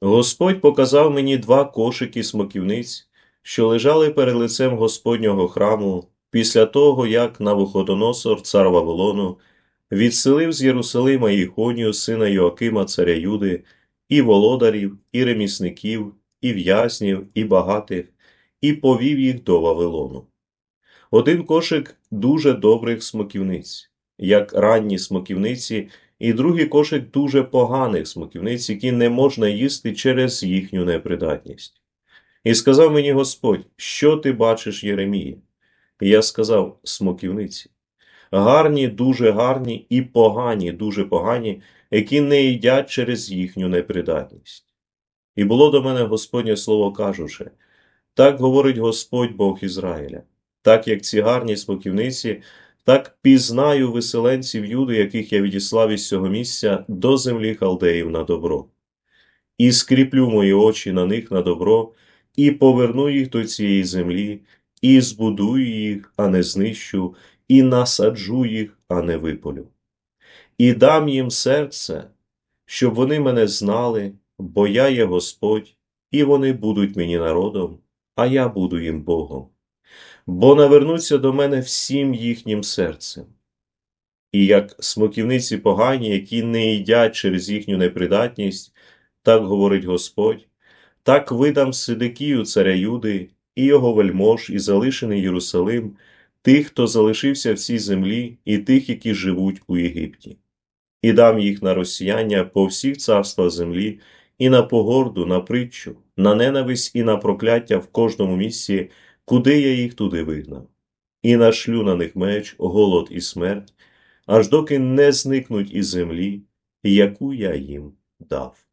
Господь показав мені два кошики смоківниць, що лежали перед лицем Господнього храму після того, як Навуходоносор, цар Вавилону, відселив з Єрусалима Іхонію, сина Йоакима, царя Юди, і володарів, і ремісників, і в'язнів, і багатих, і повів їх до Вавилону. Один кошик дуже добрих смоківниць, як ранні смоківниці, і другий кошик дуже поганих смоківниць, які не можна їсти через їхню непридатність. І сказав мені Господь, що ти бачиш, Єремія? І я сказав смоківниці. Гарні, дуже гарні і погані, дуже погані, які не їдять через їхню непридатність. І було до мене Господнє слово кажучи, так говорить Господь Бог Ізраїля, так як ці гарні смоківниці, так пізнаю виселенців Юди, яких я відіслав із цього місця до землі халдеїв на добро. І скріплю мої очі на них на добро, і поверну їх до цієї землі, і збудую їх, а не знищу, і насаджу їх, а не виполю. І дам їм серце, щоб вони мене знали, бо я є Господь, і вони будуть мені народом, а я буду їм Богом. Бо навернуться до мене всім їхнім серцем. І як смоківниці погані, які не їдять через їхню непридатність, так говорить Господь, так видам Сидикію, царя Юди, і його вельмож, і залишений Єрусалим, тих, хто залишився в цій землі, і тих, які живуть у Єгипті, і дам їх на розсіяння по всіх царствах землі, і на погорду, на притчу, на ненависть і на прокляття в кожному місці, куди я їх туди вигнав, і нашлю на них меч, голод і смерть, аж доки не зникнуть із землі, яку я їм дав.